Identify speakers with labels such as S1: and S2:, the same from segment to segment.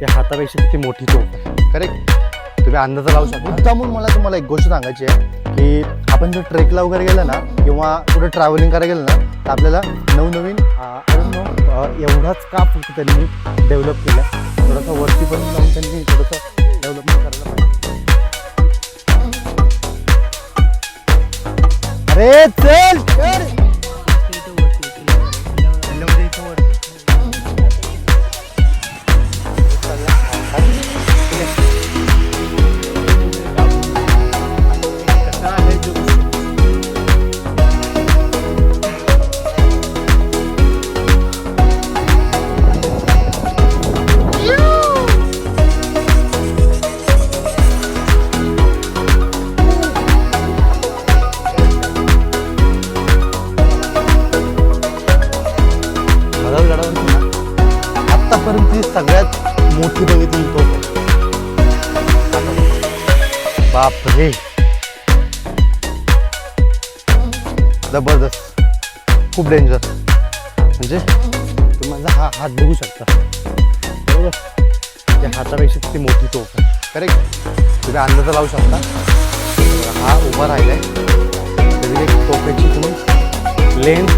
S1: त्या हातापेक्षा किती मोठी तोफ आहे. करेक्ट तुम्ही अंदाजा लावू शकता. मुद्दामून मला तुम्हाला एक गोष्ट सांगायची आहे की आपण जर ट्रेकला वगैरे गेलं ना किंवा कुठे ट्रॅव्हलिंग करायला गेलं ना तर आपल्याला नवनवीन एवढाच का फक्त त्यांनी डेव्हलप केलं. थोडंसं वरती पण जाऊन त्यांनी थोडंसं डेव्हलपमेंट करायला पाहिजे. अरे चल. आजपर्यंतची सगळ्यात मोठी बघितली तो. बाप रे जबरदस्त. खूप डेंजर म्हणजे तुम्ही माझा हा हात बघू शकता. बरोबर? त्या हातापेक्षा किती मोठी तोफ आहे. करेक्ट तुम्ही अंदाजा लावू शकता. हा उभा राहिला आहे तरी एक तोफेची तुम्ही लेंथ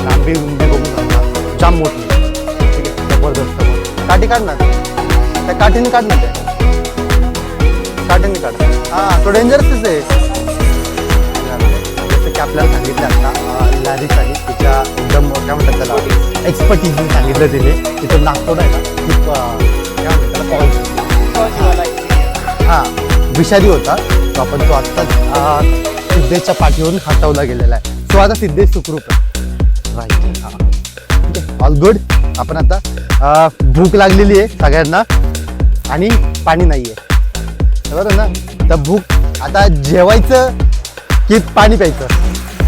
S1: लांबी रुंदी बघू शकता. जाम मोठी. जबरदस्त काठी काढ ना. त्या काठीने काढ ना त्या काठीने काढ. हा तो डेंजरसच आहे. जसं की आपल्याला सांगितलं आता लारी साडी तिच्या एकदम काय म्हणतात त्याला एक्सपर्टीज सांगितलं तिने. तिथं नागपूर आहे ना खूप काय म्हणतात त्याला पाऊस. हा विषारी होता. तो आपण तो आत्ताच सिद्धेशच्या पाठीवरून हटवला गेलेला आहे. तो आता सिद्धेश सुखरूप आहे. राईट ऑल गुड आपण आता भूक लागलेली आहे सगळ्यांना आणि पाणी नाही आहे बरोबर ना? तर भूक आता जेवायचं की पाणी प्यायचं?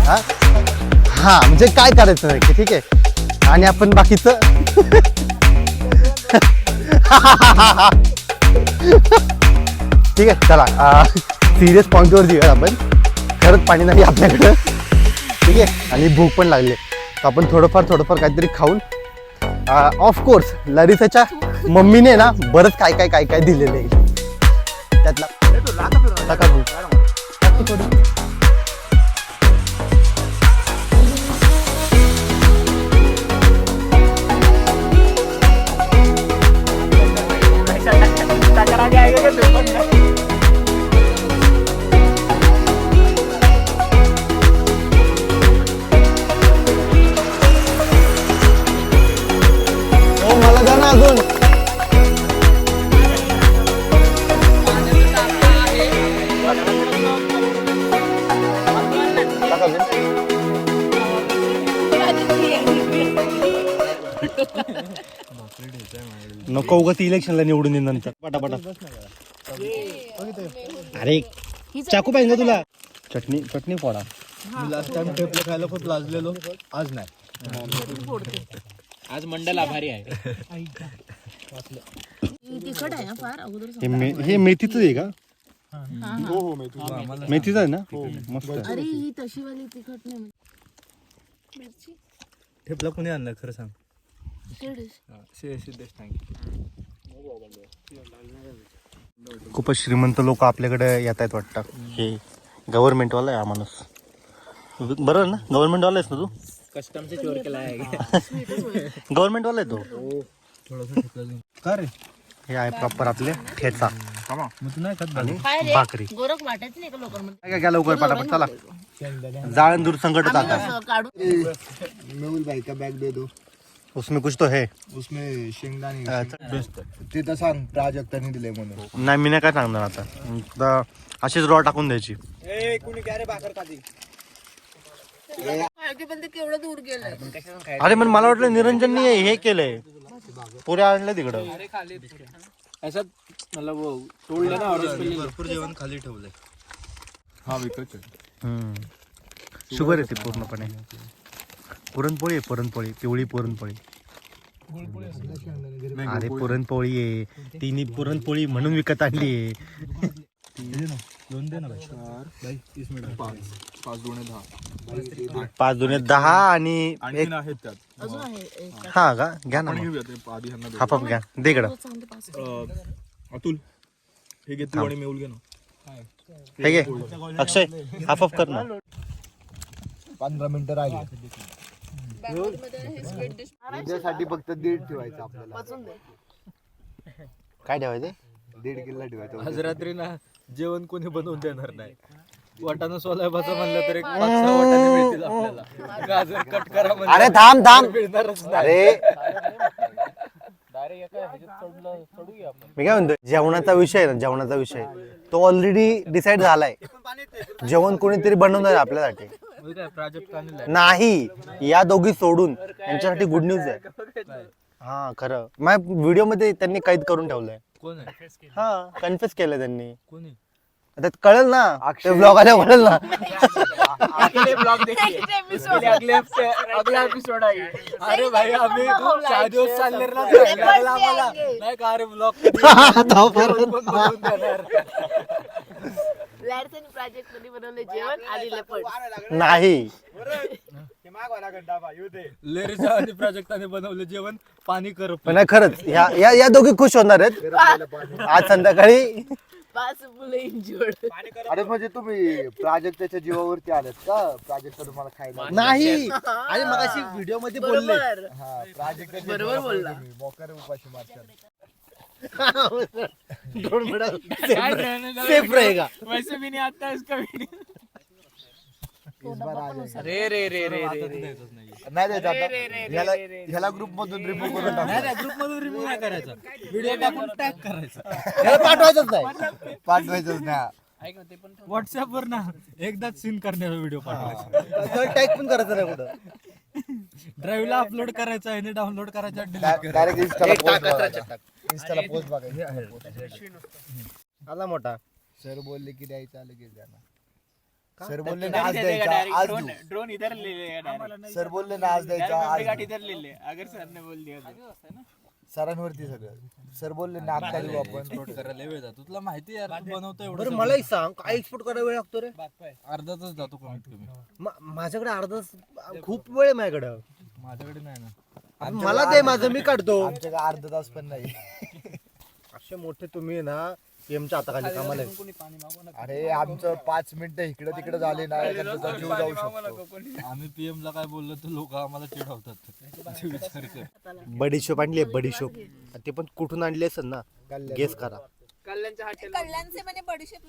S1: हां? म्हणजे काय करायचं नाही ठीक आहे. आणि आपण बाकीचं? ठीक आहे चला. सिरियस पॉईंटवर घेऊया आपण. खरंच पाणी नाही आपल्याकडं. ठीक आहे? आणि भूक पण लागली. तर आपण थोडंफार थोडंफार काहीतरी खाऊन ऑफकोर्स लरिसाच्या मम्मीने ना बरंच काय काय काय काय दिलेलं आहे. त्यातला नको उगा ती इलेक्शनला निवडून येईल नंतर. पटापटा अरे चाकू पाहिजे का तुला? चटणी चटणी फोडा.
S2: लास्ट टाइम टेपले खायला खूप लाजलेलो. आज नाही.
S3: आज मंडल आभारी आहे.
S4: तिखट आहे ना फार अगोदर
S1: हे मे हे मेथीच आहे का?
S2: हो हो मी
S1: मेथीच. आहे ना? मस्त. आहे.
S4: अरे ही तशी वाली तिखट नाही मिरची?
S2: ठेपला कोणी आणलं खरं सांग. सिद्धेश
S1: खूपच श्रीमंत लोक आपल्याकडे येत आहेत वाटतं. हे गव्हर्नमेंटवाला आहे हा माणूस. बरोबर ना? गव्हर्नमेंटवाला आहेस ना तू?
S3: कस्टमचे चोर केला आहे.
S1: गव्हर्नमेंटवाला आहे तो.
S2: का रे?
S1: हे आहे प्रॉपर आपले ठेचा. आणि भाकरी.
S4: गोरख वाटायचं नाही का लोकांमध्ये?
S1: काय लवकर पटापट? चला. जाळण दूर संकट आता.
S2: मेहुल भाई का बॅग दे दो.
S1: उसमें कुछ तो है।
S2: उसमें शेंगदाणे
S1: अच्छा.
S2: बेस्ट ते तर सांग प्राजक्ताने दिले म्हणून.
S1: नाही मी नाही काय सांगणार आता. आता अशीच रॉ टाकून द्यायची.
S4: केवढं दूर गेलंय?
S1: अरे पण मला वाटलं निरंजननी हे केलंय. पुऱ्या आणलं तिकडं.
S3: ऐसा मतलब वो और.
S2: भरपूर जेवण खाली ठेवलंय. हा विकत
S1: शुगर येते पूर्णपणे. पुरणपोळी आहे पुरणपोळी. पिवळी पुरणपोळी. अरे पुरणपोळी आहे. तिने पुरणपोळी म्हणून विकत आणली आहे.
S2: दोन दे ना भाई भाई तीस मिनिट पाच पाच दोन दहा
S1: पाच दोन दहा आणि एक
S2: आहेत त्यात.
S1: हा का घ्या. ना हाफ घ्या दे इकडं
S2: अतुल हे घे तू आणि मेहुल घे ना.
S1: हे घे. अक्षय हाफ हाफ कर ना.
S5: पंधरा मिनिटं राहिली.
S4: हे
S5: उद्यासाठी फक्त दीड ठेवायचं आपल्याला.
S1: काय ठेवायचे?
S5: दीड किल्ला ठेवायचं.
S3: आज रात्री ना जेवण कोणी बनवून देणार नाही. वाटाणा सोलायबाचं म्हणलं तर एक पाच सहा वाटाणे मिळतील आपल्याला. गाजर कट करा म्हणजे
S1: अरे थांब थांब.
S3: मिळणारच नाही.
S1: अरे.
S3: डायरेक्ट एका ह्याच्यात चढलं चढूया आपण
S1: मी काय म्हणतो जेवणाचा विषय आहे ना जेवणाचा विषय. तो ऑलरेडी डिसाईड झालाय. जेवण कोणीतरी बनवणार आहे आपल्यासाठी.
S3: काय प्राजक्त आणलाय
S1: नाही या दोघी सोडून. यांच्यासाठी गुड न्यूज आहे. हा खरं. माझ्या व्हिडिओमध्ये त्यांनी कैद करून ठेवलंय.
S3: कोण आहे?
S1: हा कन्फ्युज केलं त्यांनी.
S3: कोणी?
S1: आता कळेल ना. ते ब्लॉग आल्या कळेल ना.
S3: अगला एपिसोड आहे. अरे भाई आम्ही चार दिवस चालले ना. सांगायला आम्हाला. नाही का अरे ब्लॉग
S4: लॅड्स मध्ये बनवले जेवण आणि
S1: नाही.
S3: प्राजक्ताने बनवलं जेवण पाणी कर
S1: पण नाही खरंच या या या दोघी खुश होणार आहेत. आज संध्याकाळी.
S4: पाच मुलं इंजुर्ड
S5: अरे म्हणजे तुम्ही प्राजक्ताच्या जीवावरती आलेत का? प्राजक्त तुम्हाला खायला
S1: नाही. आणि मग अशी व्हिडिओमध्ये बोलले.
S4: बरोबर.
S5: हा प्राजक्ताच्या
S4: बरोबर बोलला.
S5: तुम्ही. मोकार उपाशी मारतात.
S1: ड्रोन बड़ा सेफ रहेगा
S3: वैसे भी नहीं आता इसका वीडियो
S5: इस बार आ जाएगा.
S3: रे रे रे रे रे रे
S5: नाही द्यायचं आता ह्याला ह्याला ग्रुप मधून रिमूव्ह करून टाक टाकू.
S3: ग्रुप मधून रिमूव्ह नाही करायचा व्हिडिओ टाकून टॅग करायचा
S1: त्याला पाठवायचंच नाही
S5: पाठवायचंच नाही
S3: व्हॉट्सअप वर ना एकदाच सीन करण्याचा व्हिडिओ पाठवायचा
S1: टॅग पण करायचा नाही कुठं
S3: ड्राईव्हला अपलोड करायचा आहे डाउनलोड करायचा delete
S5: डायरेक्ट इंस्टाला पोस्ट बघायचा. इंस्टाला पोस्ट बघायची.
S1: आला मोठा.
S5: सर बोलले की द्यायचं आलं की द्या सर बोलले ना आज द्यायचा आज देऊ
S3: ड्रोन इधर ले ले
S5: सर बोलले ना आज द्यायचा आज देऊ.
S3: इधर ले ले अगर सर ने बोल दिया
S5: सरांवरती सगळं. सर बोलले ना आपण.
S3: एक्सपोर्ट करायला वेळ जातो. तुला माहिती आहे यार तू बनवतो
S1: बरं
S3: एवढं
S1: मलाही सांग काय एक्सपोर्ट करायला वेळ लागतो रे?
S3: अर्धा तास जातो कमीत कमी
S1: मा- माझ्याकडे अर्धा तास- खूप वेळ आहे माझ्याकडं.
S3: माझ्याकडे नाही ना.
S1: मला दे माझं मी काढतो.
S5: आमच्याकडे अर्धा तास पण नाही.
S1: असे मोठे तुम्ही ना एमच्या हाताखाली कामाला आहे.
S5: अरे आमचं पाच मिनिटं इकडे तिकडे झाले ना एखाद्याचा जीव जाऊ शकतो.
S3: आम्ही पीएम ला काय बोललो तर लोक आम्हाला चिडवतात. विचार कर.
S1: बडीशोप आणली आहे बडीशोप ते पण कुठून आणली असेल ना गेस करा.
S4: कल्याणचे म्हणे बडीशेप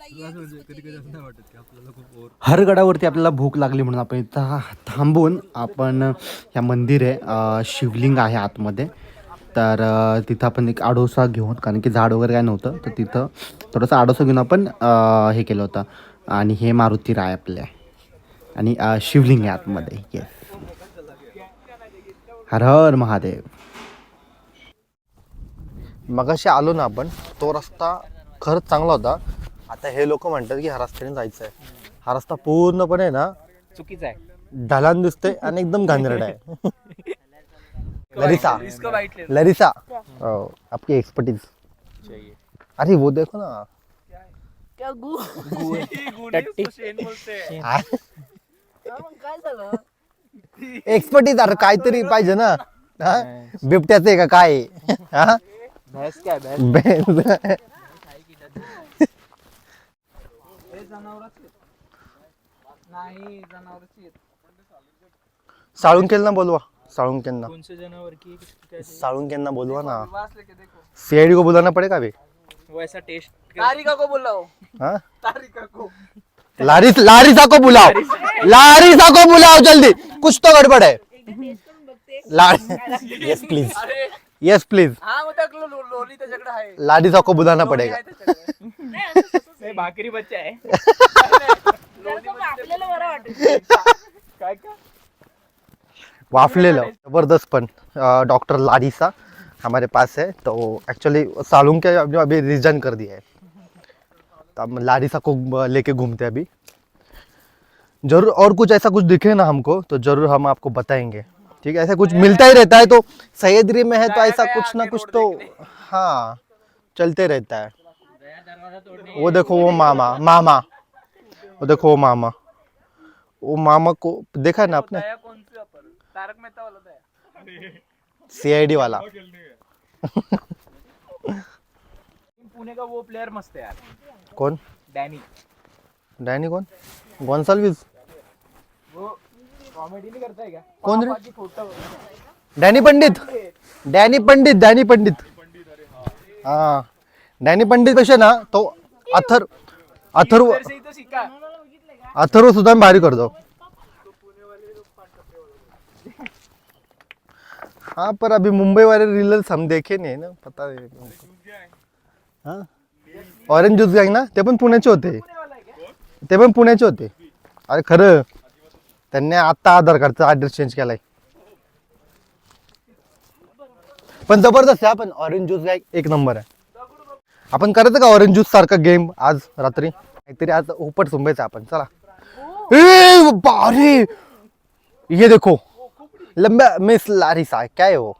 S3: कधी कधी असं नाही वाटत की आपल्याला खूप ओव्हर
S6: हरगडावरती आपल्याला भूक लागली म्हणून आपण इथं थांबून आपण ह्या मंदिर आहे अं, शिवलिंग आहे आतमध्ये. तर तिथं आपण एक आडोसा घेऊन कारण की झाड वगैरे काय नव्हतं तर तिथं थोडंसं आडोसा घेऊन आपण हे केलं होतं. आणि हे मारुती राय आपले आणि शिवलिंग आहे आतमध्ये. येस हर हर महादेव.
S1: मगाशी आलो ना आपण तो रस्ता खरंच चांगला होता. आता हे लोक म्हणतात की ह्या रस्त्याने जायचं आहे हा रस्ता पूर्णपणे ना
S3: चुकीचा आहे.
S1: ढलान दिसतोय आणि एकदम घाणेरड आहे. लरिसा. लरिसा. ओ, आपकी एक्सपर्टीज अरे वो देखो ना.
S4: क्या गु?
S1: आ-
S4: हा, मग काय झालं?
S1: एक्सपर्टीज अरे काहीतरी पाहिजे ना. हा? बिबट्याचं आहे का काय? हा? भैंस. साळुंकेंना बोलवा. साळुंकेंना.
S3: कोणसे जनावर की
S1: बोलवा ना. सीआईडी को बुलाना पड़ेगा अभी?
S3: वैसा टेस्ट
S4: तारिका को बोलाओ।
S1: हाँ? लारिस लारिसा को बुलाओ। लारिसा। को बुलाओ जल्दी। कुछ तो गड़बड़ है। यस प्लीज यस प्लीज
S3: हा मग त्या लो- लो- लोणी त्याच्याकडे आहे
S1: लारिसा को बुलाना पड़ेगा।
S3: भाकरी बच्चा आहे
S4: आपल्याला बरं वाटेल
S3: काय काय?
S1: वाफलेलं ज़बरदस्त पण डॉक्टर लारिसा हमारे पास है तो एक्चुअली सालून के अभी अभी रिजन कर दिया है। तो हम लारिसा को लेके घूमते हैं अभी। ज़रूर और कुछ ऐसा कुछ दिखे ना हमको तो ज़रूर हम आपको बताएँगे। ठीक है? ऐसा कुछ मिलता ही रहता है तो सह्याद्री में है तो ऐसा कुछ ना कुछ तो हाँ चलते रहता है। वो देखो वो मामा मामा। वो देखो वो मामा। वो मामा को देखा है ना आपने?
S3: तारक मेहता वाला दया
S1: सीआईडी वाला।
S3: पुणे का वो प्लेयर मस्त है यार।
S1: कौन?
S3: डॅनी
S1: डॅनी कौन? गोन्साल्विस
S3: वो कॉमेडी नहीं करता है क्या?
S1: कौन रे?
S3: Photo
S1: Danny Pandit Danny Pandit Danny Pandit हा। डॅनी पंडित पेक्षा ना? तो अथर अथर्व
S3: से ही तो सीखा।
S1: अथर्व सुद्धा भारी करतो हाँ पर अभी मुंबई वाले रील्स हम देखे नहीं ना? पता नहीं। हाँ? ऑरेंज ज्यूस गँग ना? ते पण पुण्याचे होते। ते पण पुण्याचे होते। अरे खरं त्यांनी आत्ता आधार कार्डचा ॲड्रेस चेंज केलाय. पण जबरदस्त आहे आपण ऑरेंज ज्यूस गँग एक नंबर आहे. आपण करायचं का ऑरेंज ज्यूस सारखा गेम आज रात्री? काहीतरी आज उपट सुंबायचं आपण चला. ए बारे ये देखो. लंबा मिस लारिसा है क्या है वो?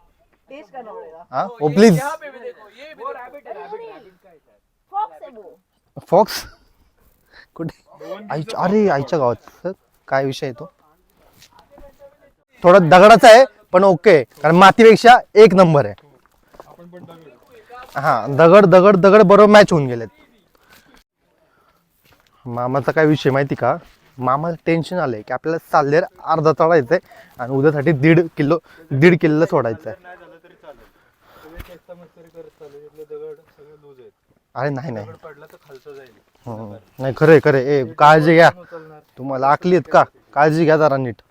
S1: हाँ वो प्लीज
S3: वो रैबिट है रैबिट
S4: फॉक्स वो।
S1: फॉक्स कुठे आईच्या अरे आईच्या गावात सर काय विषय आहे तो? थोडा दगडाचा आहे पण ओके कारण मातीपेक्षा एक नंबर आहे. हा दगड दगड दगड बरोबर मॅच होऊन गेलेत. मामाचा काय विषय माहिती का? मामाला टेन्शन आलंय की आपल्याला चाललेर अर्धा चढायचंय आणि उद्यासाठी दीड किलो दीड किलो सोडायचं आहे अरे नाही नाही.
S2: हो,
S1: हो. नाही खरे खरे ए काळजी घ्या. तुम्हाला आखली आहेत का? काळजी घ्या जरा नीट.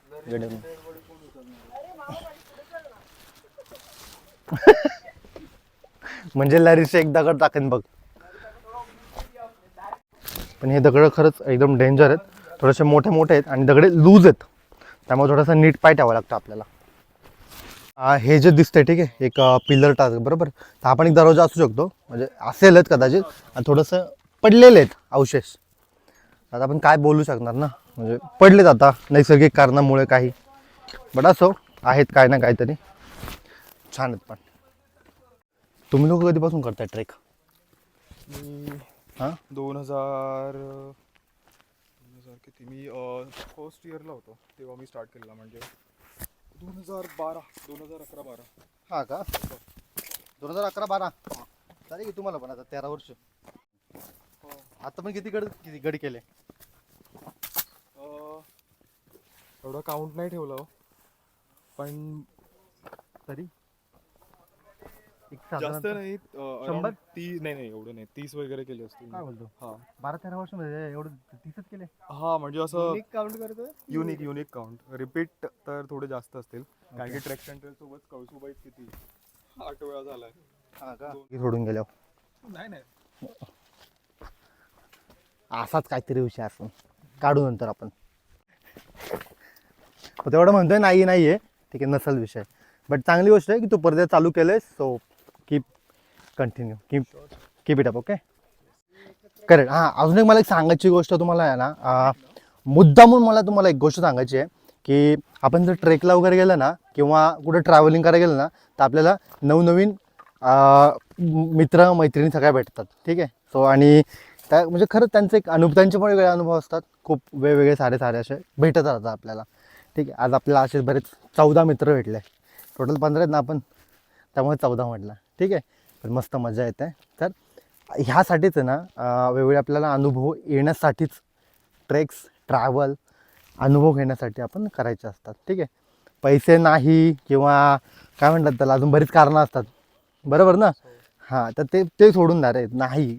S1: म्हणजे लॅरीचे एक दगड टाकेन बघ. पण हे दगड खरंच एकदम डेंजर आहेत. थोडेसे मोठे मोठे आहेत आणि दगडे लूज आहेत. त्यामुळे थोडासा नीट पाय ठेवावा लागतो आपल्याला. हे जे दिसतंय ठीक आहे एक पिलर टाक बरोबर? तर हा पण एक दरवाजा असू शकतो म्हणजे असेलच कदाचित आणि थोडंसं पडलेले आहेत अवशेष. आता आपण काय बोलू शकणार ना? म्हणजे पडलेत आता नैसर्गिक कारणामुळे काही. बट असो आहेत काय ना काहीतरी. छान आहेत पण. तुम्ही लोक कधीपासून करताय ट्रेक हां?
S7: दोन हजार किती मी फर्स्ट इयरला होतो तेव्हा मी स्टार्ट केलेला म्हणजे दोन हजार बारा दोन हजार अकरा बारा.
S1: हा का? दोन हजार अकरा बारा. चालेल की तुम्हाला पण आता तेरा वर्ष. आता पण किती गड किती गड केले?
S7: एवढं काउंट नाही ठेवलं हो. पण
S1: तरी एक
S7: जास्त
S1: साधारण
S7: नाही
S1: शंभर?
S7: ती नाही नाही एवढं नाही तीस वगैरे केले असतील.
S1: काय बोलतो?
S7: हा.
S1: बारा तेरा वर्ष म्हणजे एवढं तीसच केले?
S7: हा म्हणजे असं
S2: काउंट करतोय
S7: युनिक युनिक काउंट रिपीट तर थोडे जास्त असतील. कारण की ट्रेक सेंटर सोबत कळसुबाईत किती? आठ वेळा झालाय.
S1: हा का? सोडून गेल्यावर.
S7: नाही नाही.
S1: असाच काहीतरी विषय असतो काढू नंतर आपण. पण तेवढं म्हणतोय नाही नाही आहे ठीक आहे नसल विषय. बट चांगली गोष्ट आहे की तू परत चालू केलंय so continue keep keep it up okay correct हां अजून एक मला एक सांगायची गोष्ट तुम्हाला आहे ना मुद्दा मुद्दामून मला तुम्हाला एक गोष्ट सांगायची आहे की आपण जर ट्रेकला वगैरे गेलं ना किंवा कुठं ट्रॅव्हलिंग करायला गेलं ना तर आपल्याला नवनवीन मित्र मैत्रिणी सगळ्या भेटतात ठीक आहे? सो आणि त्या म्हणजे खरंच त्यांचे एक अनुभव त्यांचे पण वेगळे अनुभव असतात खूप वेगवेगळे सारे सारे असे भेटत राहतात आपल्याला ठीक आहे? आज आपल्याला असे बरेच चौदा मित्र भेटले. टोटल पंधरा आहेत ना आपण त्यामुळे चौदा म्हटलं ठीक आहे? पण मस्त मजा येते. तर ह्यासाठीच ना वेगवेगळे आपल्याला अनुभव येण्यासाठीच ट्रेक्स ट्रॅव्हल अनुभव घेण्यासाठी आपण करायचे असतात. ठीक आहे? पैसे नाही किंवा काय म्हणतात त्याला अजून बरीच कारणं असतात. बरोबर ना? हां तर ते ते सोडून द्या रे नाही.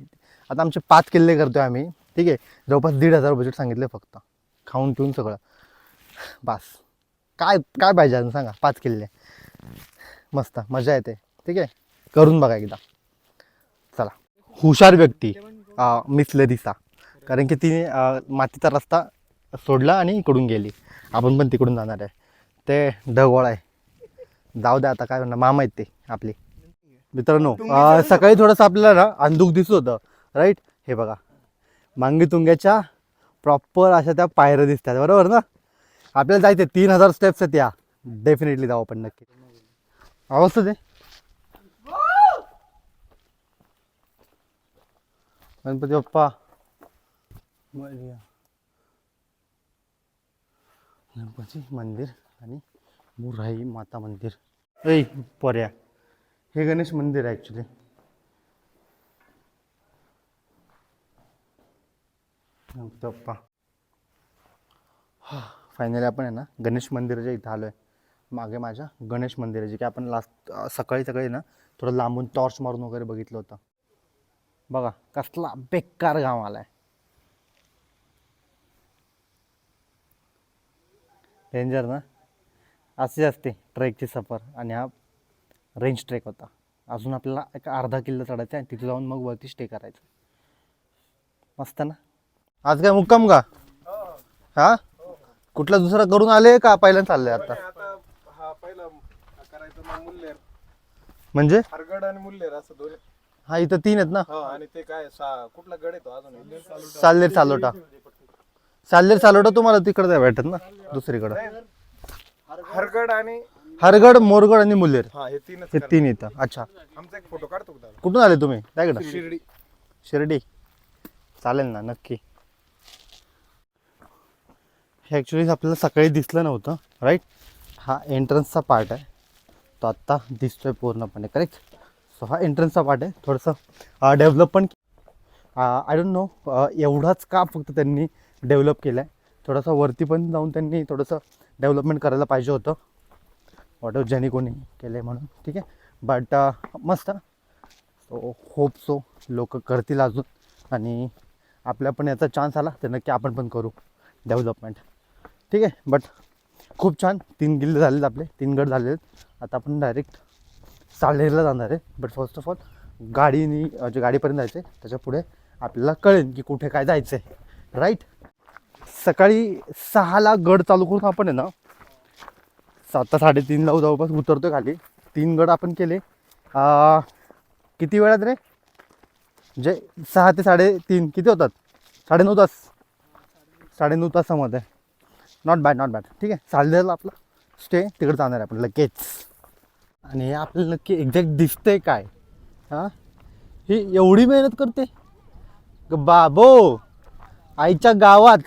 S1: आता आमचे पाच किल्ले करतो आहे आम्ही. ठीक आहे? जवळपास दीड हजार बजेट सांगितले फक्त. खाऊन पिऊन सगळं. बास. काय काय पाहिजे अजून सांगा? पाच किल्ले. मस्त. मजा येते. ठीक आहे? करून बघा एकदा. चला. हुशार व्यक्ती अं, कारण की तिने मातीचा रस्ता सोडला आणि इकडून गेली. आपण पण तिकडून जाणार आहे. ते ढगोळ आहे. जाऊ द्या आता काय म्हणणार मामा आहेत ते आपले. मित्रांनो सकाळी थोडंसं आपल्याला ना अंधुक दिसत होतं. राईट हे बघा. मांगी तुंग्याच्या प्रॉपर अशा त्या पायऱ्या दिसतात. बरोबर ना? आपल्याला जायचं तीन हजार स्टेप्स आहेत या. डेफिनेटली जाऊ आपण नक्की. अवस्था ते गणपती बाप्पा. गणपती मंदिर आणि मुराई माता मंदिर. ऐ पर्या. हे गणेश मंदिर आहे ॲक्च्युली गणपती बाप्पा. फायनली आपण आहे ना गणेश मंदिराच्या इथं आलो आहे मागे माझ्या गणेश मंदिराची की आपण लास्ट सकाळी सकाळी ना थोडं लांबून टॉर्च मारून वगैरे बघितलं होतं. बघा कसला बेकार गाव आलाय. डेंजर ना? असे असते ट्रेकची सफर आणि हा रेंज ट्रेक होता. अजून आपल्याला एक अर्धा किल्ला चढायचा आहे तिथे जाऊन मग वरती स्टे करायचं. मस्त ना? आज काय मुक्काम का? हा? कुठला दुसरा करून आले का पहिल्यांदा चाललंय आता?
S7: आता हा पहिला करायचं मग मुल्लेर.
S1: म्हणजे?
S7: हरगड आणि मुल्लेर असं दोन्ही.
S1: हा इथं तीन आहेत ना?
S7: हा आणि ते काय सा- कुठला गड येतो अजून?
S1: साल्लेर चालोटा साल्लेर चालोटा तुम्हाला तिकडे नाही भेटत ना? दुसरीकडं.
S7: हरगड आणि
S1: हरगड मोरगड आणि मुल्लेर
S7: हा हे तीनच
S1: हे तीन इथं. अच्छा.
S7: आमचा एक फोटो काढतो का?
S1: कुठून आले तुम्ही? काय कडं
S7: शिर्डी.
S1: शिर्डी. चालेल ना नक्की. हे ॲक्च्युली आपल्याला सकाळी दिसलं नव्हतं राईट हा एंट्रन्सचा पार्ट आहे. तो आत्ता दिसतोय पूर्णपणे करेक्ट सो हा एंट्रन्सचा पार्ट आहे. थोडंसं डेव्हलप पण आय डोंट नो एवढाच का फक्त त्यांनी डेव्हलप केलं आहे थोडंसं वरती पण जाऊन त्यांनी थोडंसं डेव्हलपमेंट करायला पाहिजे होतं. वॉट ज्यांनी कोणी केलं आहे म्हणून ठीक आहे? बट मस्त. सो होप सो लोक करतील अजून. आणि आपल्या पण याचा चान्स आला तर नक्की आपण पण करू डेव्हलपमेंट ठीक आहे? बट खूप छान. तीन किल्ले झालेत आपले. तीन गड झालेत. आहेत आता आपण डायरेक्ट साल्हेरला जाणार आहे. बट फर्स्ट ऑफ ऑल गाडीनी जे गाडीपर्यंत जायचं आहे त्याच्या पुढे आपल्याला कळेल की कुठे काय जायचं आहे राईट सकाळी सहाला गड चालू करून आपण आहे ना सात साडेतीनला जवळपास उतरतो खाली. तीन गड आपण केले. किती वेळात रे? जे सहा ते साडेतीन किती होतात? साडेनऊ तास. साडेनऊ तासामध्ये. नॉट बॅड नॉट बॅड ठीक आहे. चाललेलं आपलं स्टे तिकडे जाणार आहे आपण लगेच. आणि हे आपल्याला नक्की एक्झॅक्ट दिसतंय काय? हां? ही एवढी मेहनत करते? ग बाबो आईच्या गावात.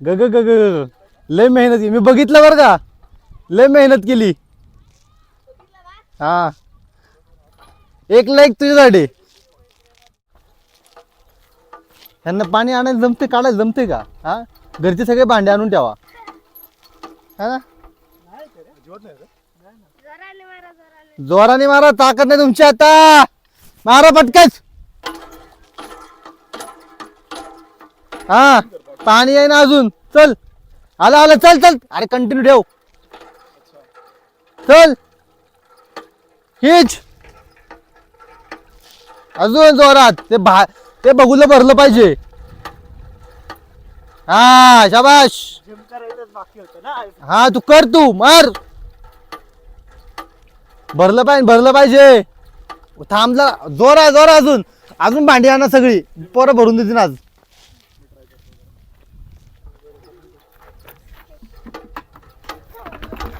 S1: ग ग ग ग लय मेहनत केली. मी बघितलं बरं का? लय मेहनत केली. हा. एक लाईक तुझ्यासाठी. ह्यांना पाणी आणायला जमते काढायला जमते का? हा? घरचे सगळे भांडे आणून ठेवा. हा ना? जोराने मारा ताकद नाही तुमची आता. मारा पटकच हा पाणी आहे ना अजून. चल. आला आला चल चल. अरे कंटिन्यू ठेव. चल. हिच अजून जोरात. ते भा ते बघूला भरलं पाहिजे. हा शाबाश हा तू कर तू मार. भरलं पाहिजे भरलं पाहिजे. थांबला जोरा जोरा अजून. अजून भांडी आणा सगळी. पोरं भरून देतील आज.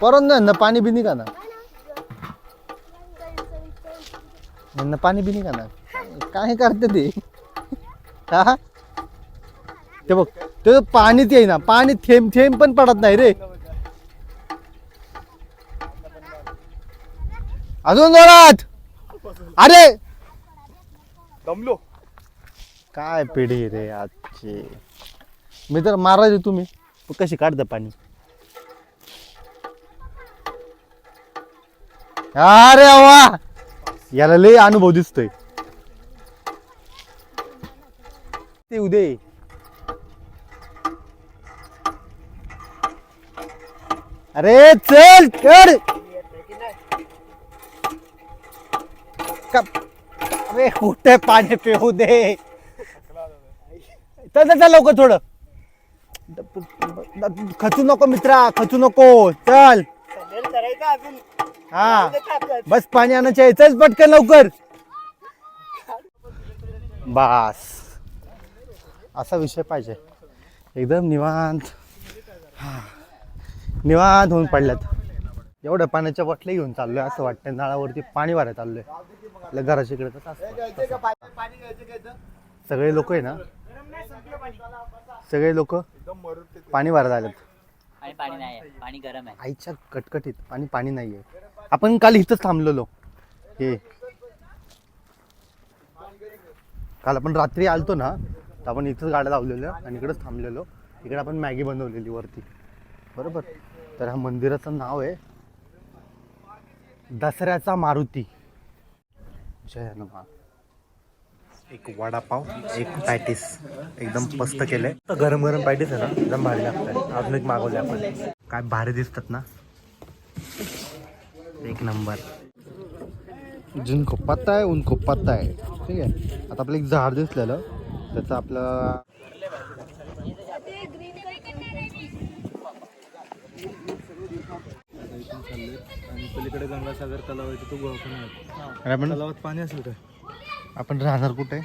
S1: परत नाही ना पाणी बिनी का ना. पाणी बिनी का ना. काय करते ते? हा? ते बघ ते पाणीच येईना. पाणी थेंब थेंब पण पडत नाही रे. अजून जोरात. अरे.
S7: दमलो.
S1: काय पिढी रे आजची. मी तर मारायचे तुम्ही. पण कशी काढता पाणी? अरे वा. याला लय अनुभव दिसतोय. ते उदे. अरे चल कर कप अरे कुठे पाणी पिऊ दे। चल चल लवकर थोडं. खचू नको मित्रा खचू नको. चल. हा. बस पाणी आणायचं चल पटकन लवकर. बास. असा विषय पाहिजे. एकदम निवांत. हा. निवांत होऊन पडल्यात. एवढं पाण्याच्या बाटल्या घेऊन चाललोय असं वाटतंय नळावरती पाणी भरायला चाललोय आपल्या घराच्या इकडे कसं असतं. सगळे लोक आहे ना? सगळे लोक पाणी भरायला आलेत
S8: आणि पाणी नाही आहे. पाणी गरम आहे.
S1: आईच्या कटकटीत आणि पाणी नाहीये. आपण काल इथंच थांबलेलो. हे. काल आपण रात्री आलतो ना तर आपण इथंच गाड्या लावलेल्या आणि इकडेच थांबलेलो. इकडे आपण मॅगी बनवलेली वरती. बरोबर? तर ह्या मंदिराचं नाव आहे दसऱ्याचा मारुती. जय हनुमान. एक वडापाव एक पॅटीस. एकदम मस्त केलंय. तर गरम गरम पॅटीस आहे ना एकदम भारी लागतात अजून एक मागवले आपण. काय भारी दिसतात ना. एक नंबर. जिनको पत्ता आहे उनको पत्ता आहे. ठीक आहे. आता आपलं एक झाड दिसलेलं. त्याचं आपलं
S2: इथून चालले आणि पलीकडे गंगासागर तलाव आहे तो गोवा पण आहे
S1: अरे आपण
S2: तलावात पाणी असेल काय?
S1: आपण राहणार कुठे?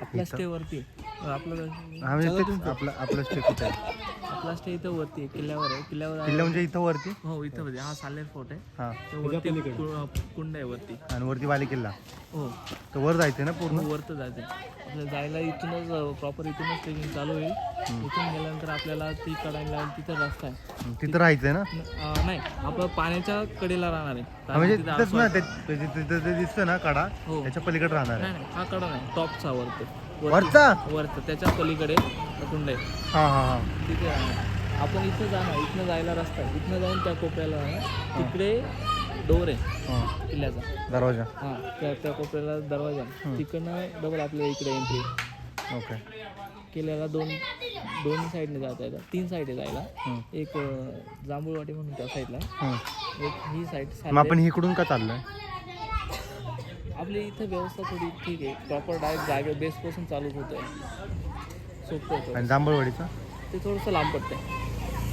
S9: आपला स्टे वरती आपला
S1: हा म्हणजे तेच आपलं आपलं स्टे कुठे आहे?
S9: आपला स्टे इथं वरती आहे किल्ल्यावर आहे. किल्ल्यावर
S1: किल्ला म्हणजे इथं वरती?
S9: हो इथं म्हणजे हा सालेर फोर्ट आहे.
S1: हा.
S9: तो वरती कु- कुंड आहे वरती.
S1: आणि वरती वाले किल्ला
S9: हो.
S1: तर वर जायचं ना पूर्ण?
S9: वरतं जायचं आपल्याला जायला इथूनच प्रॉपर इथूनच ट्रेकिंग चालू होईल. इथून गेल्यानंतर आपल्याला ती कडायला तिथं रस्ता आहे.
S1: तिथं राहायचंय ना?
S9: अं, नाही आपण पाण्याच्या कडेला राहणार आहे.
S1: हा,
S9: कारण
S1: म्हणजे
S9: तिथं
S1: तिथंच ना
S9: आसपास-
S1: ते ते- तिथं ते दिसतं ना कडा?
S9: हो.
S1: त्याच्या पलीकडे राहणार
S9: नाही
S1: आहे.
S9: नाही हा कडा नाही टॉपचा वरतो.
S1: वरचा?
S9: वरतं त्याच्या पलीकडे कुंड आहे.
S1: हा हा हा.
S9: तिथे राहणार. आपण इथं जाणार इथनं जायला रस्ता आहे. इथनं जाऊन त्या कोपऱ्याला जाणार तिकडे डोर आहे. किल्ल्याचा.
S1: दरवाजा.
S9: हां त्या त्या कोपऱ्याला दरवाजा आहे. तिकडनं डबल आपल्या इकडे एंट्री
S1: ओके.
S9: किल्ल्याला दोन दोन साईडने जाता येतात तीन साईड आहे जायला. एक अं, जांभूळवाटी म्हणून त्या साईडला. एक ही साईड
S1: मग आपण इकडून का चाललोय?
S9: आपली इथं व्यवस्था थोडी ठीक आहे. प्रॉपर डायरेक्ट जागे बेसपासून चालूच होतं आहे सोपं होतं
S1: आणि जांभळवाडीचा?
S9: ते थोडंसं लांब पडतंय.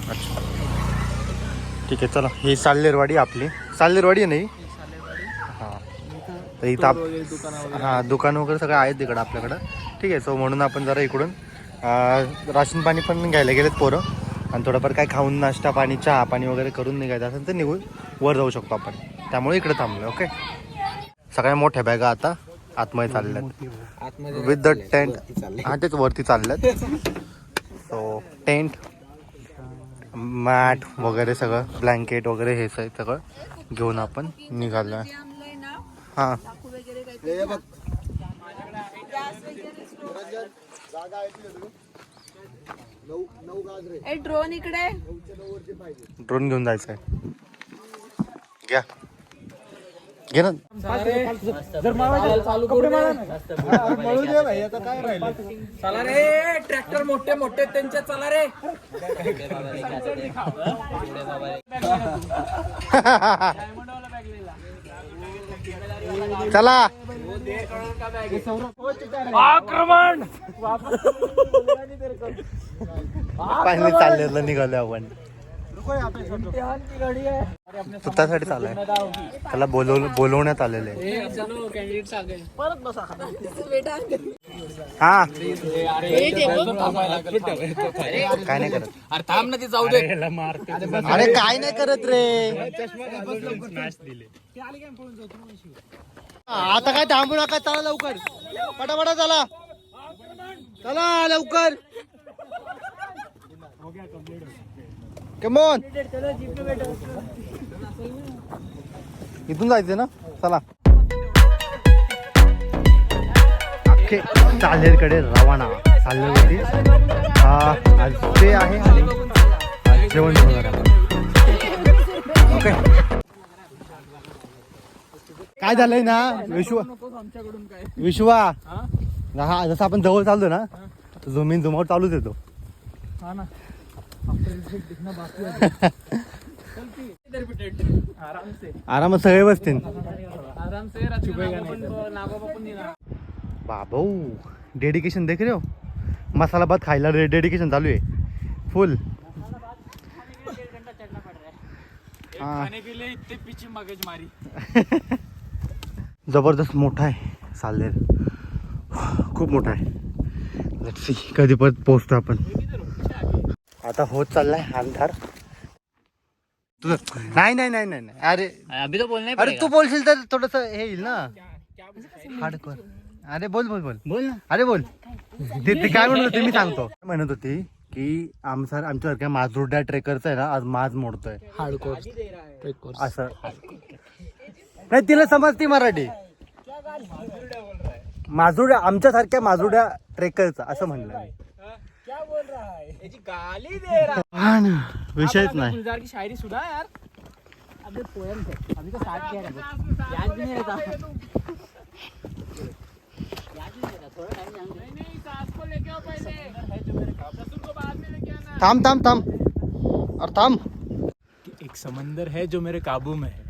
S1: अच्छा. ठीक आहे चला. ही साल्लेरवाडी आपली. साल्लेरवाडी आहे नाही हां? तर इथं आप हां दुकान वगैरे सगळं आहेत तिकडं आपल्याकडं. ठीक आहे सो म्हणून आपण जरा इकडून राशन पाणी पण घ्यायला गेलेत पोरं. आणि थोडंफार काय खाऊन नाश्ता पाणी चहा पाणी वगैरे करून निघायचं असेल तर निघून वर जाऊ शकतो आपण. त्यामुळे इकडे थांबलो ओके सगळ्या मोठ्या बॅगा आता आतमध्ये चालल्यात. विथ द टेंट हा तेच वरती चालल्यात. सो टेंट मॅट वगैरे सगळं ब्लँकेट वगैरे हे सगळं घेऊन आपण निघालो आहे हां
S4: ड्रोन इकडे.
S1: ड्रोन घेऊन जायचं आहे घ्या. घे ना.
S3: चला रे ट्रॅक्टर मोठे मोठे त्यांचे चला रे.
S1: चला.
S3: आक्रमण!
S1: पाहिजे चाललेलं निघालो आपण. त्यासाठी चाललाय. त्याला बोलव बोलवण्यात आलेलं आहे. हा. काय नाही करत.
S3: अरे थांब ना ती जाऊ दे.
S1: अरे काय नाही करत रे. आता काय थांबू नका चला लवकर. पटापटा चला. चला लवकर. कमोन इथून जायचं ना? चला. अख्खे चालेरकडे रवाना चालेरवरती हा आज ते आहे आणि जेवण होणार आहे ओके काय झालंय ना विश्वा विश्वा हा जसं आपण जवळ चालतो ना जमीन जमावर चालूच येतो आरामात सगळे बसतील बाबू डेडिकेशन देख रे हो? मसाला भात खायला डेडिकेशन चालू आहे. फुल जबरदस्त मोठा आहे साल्लेर खूप मोठा आहे. कधी परत पोहोचतो आपण. आता होत चाललाय अंधार. तुझं नाही नाही नाही नाही नाही. अरे
S8: अभी तो बोलना ही
S1: अरे तू बोलशील तर थोडस हे येईल ना. हार्डकोर अरे बोल बोल बोल. बोल ना. अरे बोल. ते ते काय म्हणत होते मी सांगतो. काय म्हणत होती की आमचा आमच्यासारख्या माजरुड्या ट्रेकरचा आहे ना आज माज मोडतोय.
S3: हार्डकोर
S1: असं. नाही तिला समजती मराठी. माजुड्या आमच्यासारख्या माजुड्या ट्रेकरचा असं म्हणलं मी. हा ना, विषयच नाही
S3: गुलजार की शायरी सुना यार। अबे पोएम थे अभी तो स्टार्ट किया है याद भी नहीं रहता। याद भी नहीं रहता थोड़ा टाइम नहीं नहीं सास को लेके आओ पहले ससुर को बाद में लेके आना
S1: थांब थांब थांब अरे थांब
S3: एक समंदर है जो मेरे काबू में है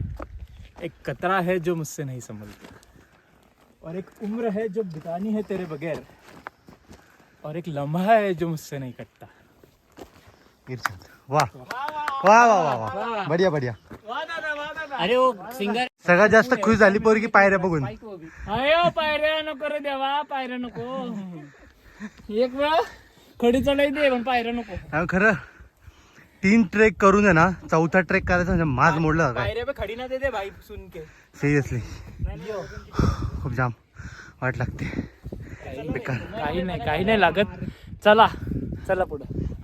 S3: एक कतरा है जो मुझसे नहीं संभलता और एक उम्र है जो बितानी है तेरे बगैर और एक लम्हा है जो मुझसे नहीं कटता।
S1: इरशाद बढिया बढिया.
S8: अरे वो सिंगर
S1: सगळ्यात जास्त खुश झाली पोरगी पायऱ्या बघून.
S3: अयो पायऱ्या नको रे देवा पायऱ्या नको. एक वेळा खडी चढाई दे पण पायऱ्या नको.
S1: खरं. तीन ट्रेक करून आहे ना चौथा ट्रेक करायचा म्हणजे माज मोडला
S3: पे खडी ना दे दे भाई सुन के
S1: सिरियसली खूप जाम. वाट लागते.
S3: काही नाही काही नाही लागत. चला चला पुढे.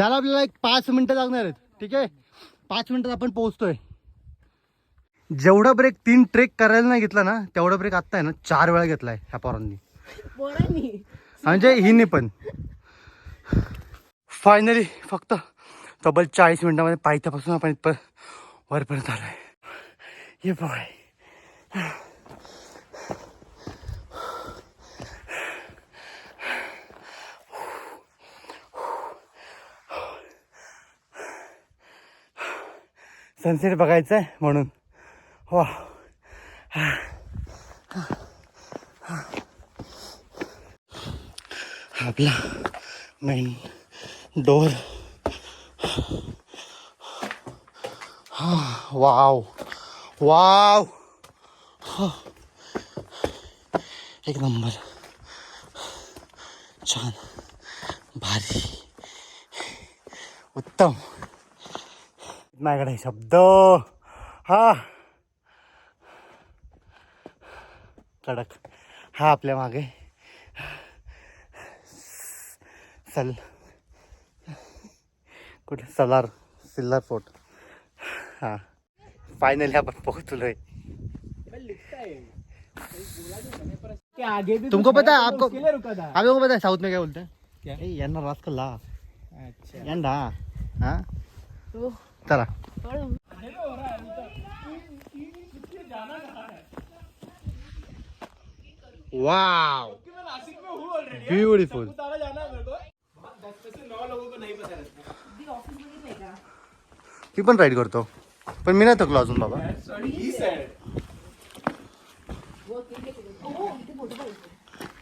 S1: झालं आपल्याला एक पाच मिनिटं लागणार आहेत. ठीक आहे? पाच मिनिटात आपण पोहोचतोय. जेवढा ब्रेक तीन ट्रेक करायला नाही घेतला ना तेवढा ब्रेक आत्ता आहे ना चार वेळा घेतलाय ह्या पोरांनी. म्हणजे हिने पण. फायनली फक्त तब्बल चाळीस मिनिटामध्ये पायथ्यापासून आपण इथपर्यंत वरपर्यंत आलोय. ये बघाय सनसेट बघायचं आहे म्हणून. वा. आपला मेन डोर वाव. वाव. एक नंबर. छान. भारी. उत्तम. माझ्याकडे शब्द. हा. कडक. हा आपल्या मागे. सल. कुठे? सलार सिल्लार फोर्ट हाँ. फायनली आपण पोहोचलोय.
S3: के आगे भी
S1: तुमको पता है आपको
S3: रुका था।
S1: आप लोगों को पता है साउथ में क्या बोलते हैं?
S3: क्या?
S1: ए यांना रास्कल ला.
S3: अच्छा।
S1: यांडा हा?
S10: तो
S1: चला. वाव. ब्युटिफुल मी पण राईड करतो. पण मी नाही थकलो अजून बाबा.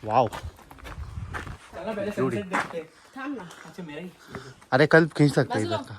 S1: वाव. अरे कल खींच सकते हैं इधर का?